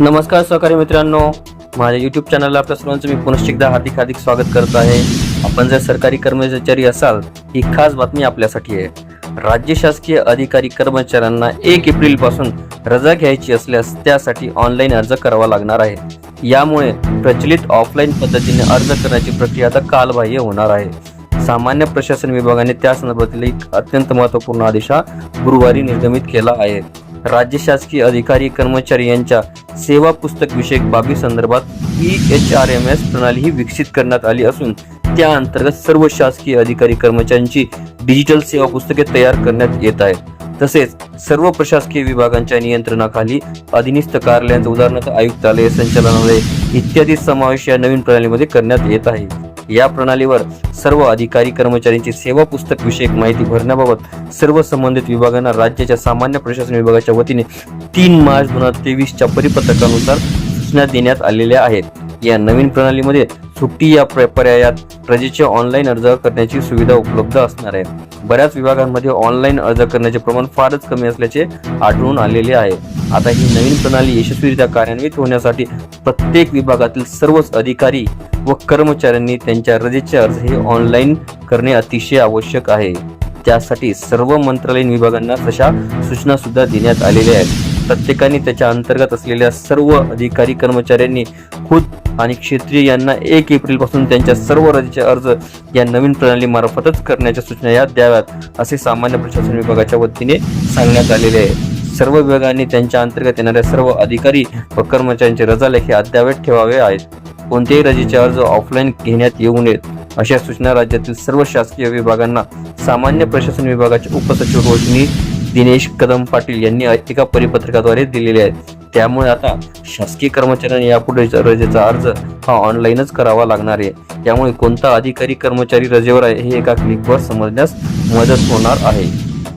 नमस्कार सहकारी मित्रांनो. माझ्या यूट्यूब चॅनलला आपल्या सर्वांचं मी पुनश्च एकदा हार्दिक हार्दिक स्वागत करत आहे. आपण जर सरकारी कर्मचारी असाल ही खास बातमी आपल्यासाठी आहे. राज्य शासकीय अधिकारी कर्मचाऱ्यांना एक एप्रिलपासून रजा घ्यायची असल्यास त्यासाठी ऑनलाईन अर्ज करावा लागणार आहे. यामुळे प्रचलित ऑफलाईन पद्धतीने अर्ज करण्याची प्रक्रिया आता कालबाह्य होणार आहे. सामान्य प्रशासन विभागाने त्या संदर्भातील एक अत्यंत महत्त्वपूर्ण आदेश हा गुरुवारी निर्गमित केला आहे. राज्य शासकीय अधिकारी कर्मचारी यांच्या सेवा पुस्तक विषयक बाबी संदर्भात E H R M S प्रणाली ही विकसित करण्यात आली असून त्या अंतर्गत सर्व शासकीय अधिकारी कर्मचाऱ्यांची डिजिटल सेवा पुस्तके तयार करण्यात येत आहेत. तसेच सर्व प्रशासकीय विभागांच्या नियंत्रणाखाली अधिनिस्त कार्यालयांचं उदाहरणार्थ आयुक्तालय संचालनालय इत्यादी समावेश या नवीन प्रणालीमध्ये करण्यात येत आहे. या प्रणालीवर सर्व अधिकारी कर्मचाऱ्यांची सेवा पुस्तक विषयक माहिती भरण्याबाबत सर्व संबंधित विभागांना राज्याच्या सामान्य प्रशासन विभागाच्या वतीने तीन मार्च दोन हजार तेवीसच्या परिपत्रकानुसार सूचना देण्यात आलेल्या आहेत. या नवीन प्रणालीमध्ये सुट्टी या पर्यायात प्रजेचे ऑनलाईन अर्ज करण्याची सुविधा उपलब्ध असणार आहे. बऱ्याच विभागांमध्ये ऑनलाईन अर्ज करण्याचे प्रमाण फारच कमी असल्याचे आढळून आलेले आहे. आता ही नवीन प्रणाली यशस्वीरित्या कार्यान्वित होण्यासाठी प्रत्येक विभागातील सर्वच अधिकारी व कर्मचाऱ्यांनी त्यांच्या रजेचे अर्ज हे ऑनलाईन करणे अतिशय आवश्यक आहे. त्यासाठी सर्व मंत्रालयीन विभागांना तशा सूचना सुद्धा देण्यात आलेल्या आहेत. प्रत्येकाने त्याच्या अंतर्गत असलेल्या सर्व अधिकारी कर्मचाऱ्यांनी खुद आणि क्षेत्रीय यांना एक एप्रिलपासून त्यांच्या सर्व रजेचे अर्ज या नवीन प्रणाली मार्फतच करण्याच्या सूचना या द्याव्यात असे सामान्य प्रशासन विभागाच्या वतीने सांगण्यात आलेले आहे. सर्व विभागांनी त्यांच्या अंतर्गत येणाऱ्या सर्व अधिकारी व कर्मचाऱ्यांचे रजा लेखे अद्यावत ठेवावे आहेत. कोणत्याही रजेचे अर्ज ऑफलाईन घेण्यात येऊ नयेत अशा सूचना राज्यातील सर्व शासकीय विभागांना सामान्य प्रशासन विभागाचे उपसचिव रोशनी दिनेश कदम पाटील यांनी एका परिपत्रकाद्वारे दिलेले आहेत. त्यामुळे आता शासकीय कर्मचाऱ्यांनी यापुढे रजेचा अर्ज हा ऑनलाईनच करावा लागणार आहे. त्यामुळे कोणता अधिकारी कर्मचारी रजेवर आहे हे एका क्लिकवर समजण्यास मदत होणार आहे.